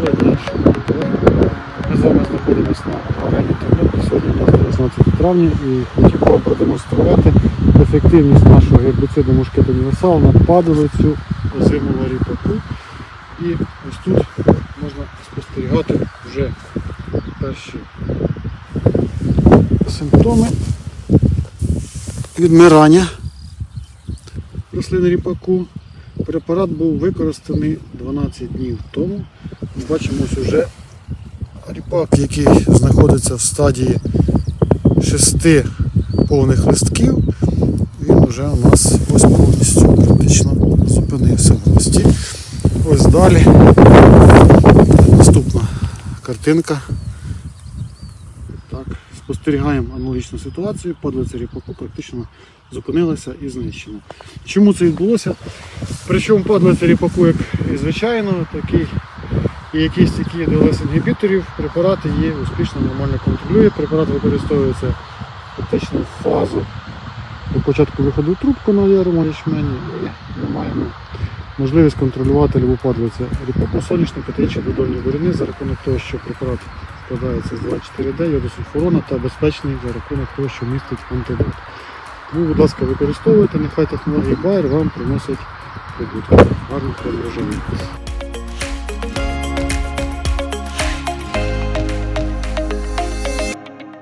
Дня, шановні колеги. Ми з знаходимося на. Сьогодні у нас 19 травня і хотів вам продемонструвати ефективність нашого гербіциду Мушкет Універсал на падалицю озимого ріпаку. І ось тут можна спостерігати вже перші симптоми відмирання рослини ріпаку. Препарат був використаний 12 днів тому. Бачимо ось уже ріпак, який знаходиться в стадії шести повних листків. Він вже у нас ось повністю критично зупинився в листі. Ось далі наступна картинка. Так, спостерігаємо аналогічну ситуацію. Падалиця ріпаку практично зупинилася і знищена. Чому це відбулося? Причому падалиця ріпаку, як і звичайно, такий і якісь такі ДЛС інгібіторів, препарат її успішно нормально контролює. Препарат використовується фактично в фазу до початку виходу трубку на ярому ячмені і ми маємо можливість контролювати ріпаку соняшника та інші додольні буряни за рахунок того, що препарат складається з 2,4D, йодосульфурона та безпечний за рахунок того, що містить антидот. Тому, будь ласка, використовуйте, нехай технології Bayer вам приносять прибутки. Гарних врожаїв.